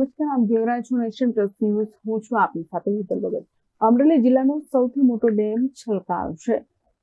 નમસ્કાર, આમ છું નેશન પ્લસ ન્યૂઝ હું છું આપની સાથે હિતલ ભગત. અમરેલી જિલ્લાનો સૌથી મોટો ડેમ છલકાયો છે.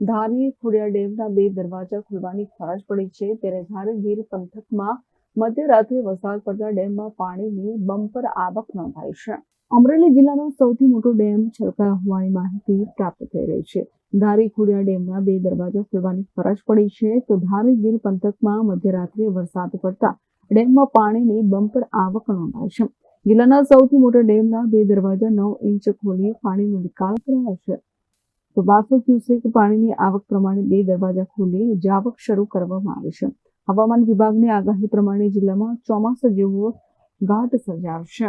ધારી ખોડિયા ડેમના બે દરવાજા ખોલવાની ફરજ પડી છે. ત્યારે ધારેગીર પંથકમાં મધ્યરાત્રે વરસાદ પડતા ડેમમાં પાણીની બમ્પર આવક નોંધાઈ છે. અમરેલી જિલ્લાનો સૌથી મોટો ડેમ છલકાયો હોવાની માહિતી પ્રાપ્ત થઈ રહી છે. ધારી ખોડિયા ડેમના બે દરવાજા ખોલવાની ફરજ પડી છે. તો ધારી ગીર પંથકમાં મધ્યરાત્રે વરસાદ પડતા ડેમમાં પાણીની બમ્પર આવક નોંધાશે જિલ્લાના સૌથી મોટા ડેમના બે દરવાજા નવ ઇંચ ખોલી પાણીનો નિકાલ કરાયો તો બારસો ક્યુસેક પાણીની આવક પ્રમાણે બે દરવાજા ખોલી જાવક શરૂ કરવામાં આવી છે. હવામાન વિભાગની આગાહી પ્રમાણે જિલ્લામાં ચોમાસા જેવો ઘાટ સર્જાવશે